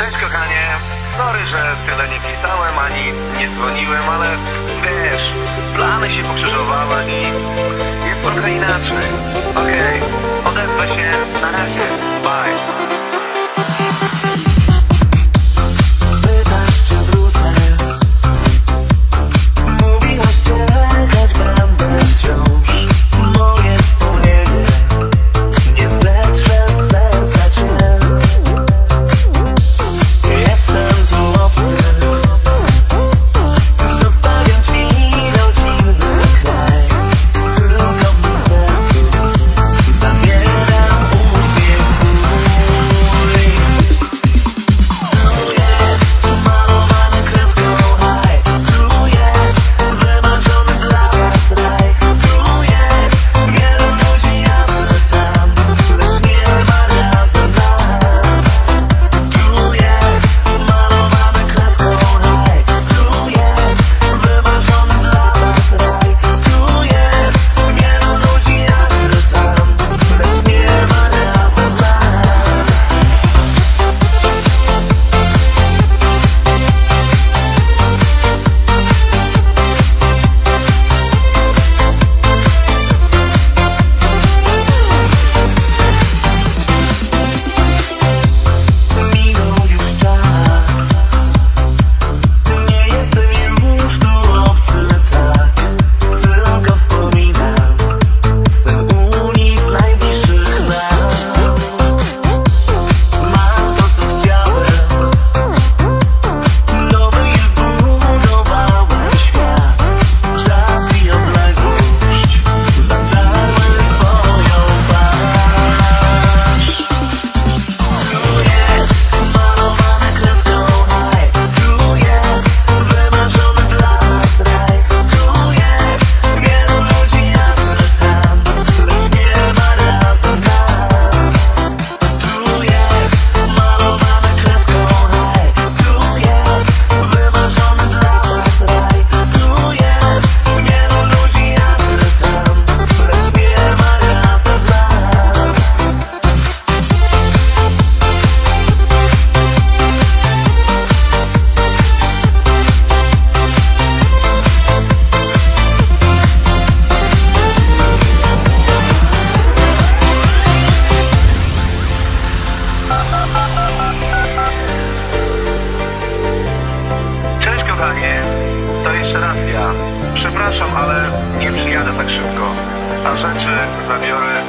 Cześć kochanie, sorry, że tyle nie pisałem ani nie dzwoniłem, ale wiesz, plany się pokrzyżowały i jest trochę inaczej. Okej, okay. odezwę się, na razie, bye. Przepraszam, ale nie przyjadę tak szybko, a rzeczy zabiorę